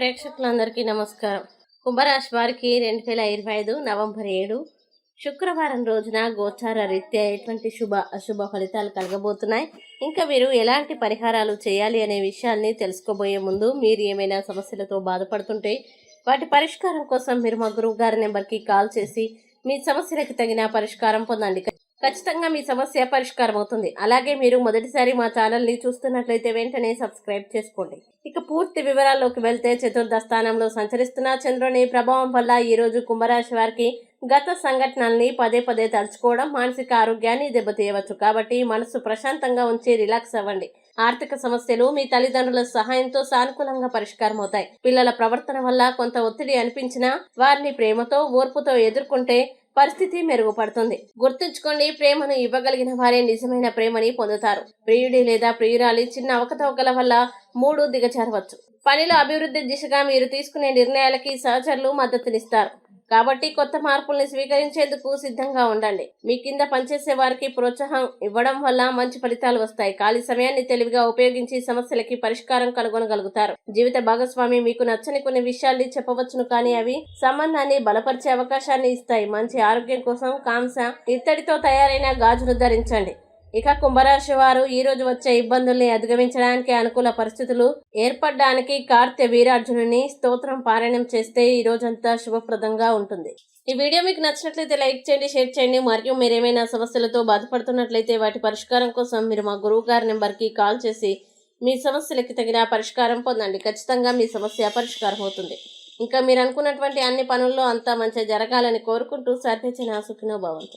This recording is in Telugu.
ప్రేక్షకులందరికీ నమస్కారం. కుంభరాశి వారికి రెండు వేల ఇరవై ఐదు నవంబర్ ఏడు శుక్రవారం రోజున గోచార రీత్యా ఎటువంటి శుభ అశుభ ఫలితాలు కలగబోతున్నాయి. ఇంకా మీరు ఎలాంటి పరిహారాలు చేయాలి అనే విషయాల్ని తెలుసుకోబోయే ముందు మీరు ఏమైనా సమస్యలతో బాధపడుతుంటే వాటి పరిష్కారం కోసం మీరు మా గురువు గారి నెంబర్కి కాల్ చేసి మీ సమస్యలకు తగిన పరిష్కారం పొందండి. ఖచ్చితంగా మీ సమస్య పరిష్కారం అవుతుంది అలాగే మీరు మొదటిసారి మా ఛానల్ని చూస్తున్నట్లయితే వెంటనే సబ్స్క్రైబ్ చేసుకోండి. ఇక పూర్తి వివరాల్లోకి వెళ్తే చతుర్థ స్థానంలో సంచరిస్తున్న చంద్రుని ప్రభావం వల్ల ఈరోజు కుంభరాశి వారికి గత సంఘటనల్ని పదే పదే తలుచుకోవడం మానసిక ఆరోగ్యాన్ని దెబ్బతీయవచ్చు. కాబట్టి మనసు ప్రశాంతంగా ఉంచి రిలాక్స్ అవ్వండి. ఆర్థిక సమస్యలు మీ తల్లిదండ్రుల సహాయంతో సానుకూలంగా పరిష్కారం అవుతాయి పిల్లల ప్రవర్తన వల్ల కొంత ఒత్తిడి అనిపించినా వారిని ప్రేమతో ఓర్పుతో ఎదుర్కొంటే పరిస్థితి మెరుగుపడుతుంది. గుర్తుంచుకోండి ప్రేమను ఇవ్వగలిగిన వారే నిజమైన ప్రేమని పొందుతారు. ప్రియుడి లేదా ప్రియురాలి చిన్న అవకతవకల వల్ల మూడు దిగజారవచ్చు. పనిలో అభివృద్ధి దిశగా మీరు తీసుకునే నిర్ణయాలకి సహచరులు మద్దతునిస్తారు. కాబట్టి కొత్త మార్పుల్ని స్వీకరించేందుకు సిద్ధంగా ఉండండి. మీ కింద పనిచేసే వారికి ప్రోత్సాహం ఇవ్వడం వల్ల మంచి ఫలితాలు వస్తాయి. ఖాళీ సమయాన్ని తెలివిగా ఉపయోగించి సమస్యలకి పరిష్కారం కనుగొనగలుగుతారు. జీవిత భాగస్వామి మీకు నచ్చని కొన్ని విషయాల్ని చెప్పవచ్చును కానీ అవి సంబంధాన్ని బలపరిచే అవకాశాన్ని ఇస్తాయి. మంచి ఆరోగ్యం కోసం కాంస ఇత్తడితో తయారైన గాజును ధరించండి. ఇక కుంభరాశి వారు ఈ రోజు వచ్చే ఇబ్బందుల్ని అధిగమించడానికి అనుకూల పరిస్థితులు ఏర్పడడానికి కార్తె వీరార్జునుని స్తోత్రం పారాయణం చేస్తే ఈ రోజంతా శుభప్రదంగా ఉంటుంది. ఈ వీడియో మీకు నచ్చినట్లయితే లైక్ చేయండి షేర్ చేయండి మరియు మీరు ఏమైనా సమస్యలతో బాధపడుతున్నట్లయితే వాటి పరిష్కారం కోసం మీరు మా గురువు గారి నెంబర్కి కాల్ చేసి మీ సమస్యలకి తగిన పరిష్కారం పొందండి. ఖచ్చితంగా మీ సమస్య పరిష్కారం అవుతుంది. ఇంకా మీరు అనుకున్నటువంటి అన్ని పనుల్లో అంతా మంచిగా జరగాలని కోరుకుంటూ సర్వేచన సుఖినో భవంతు.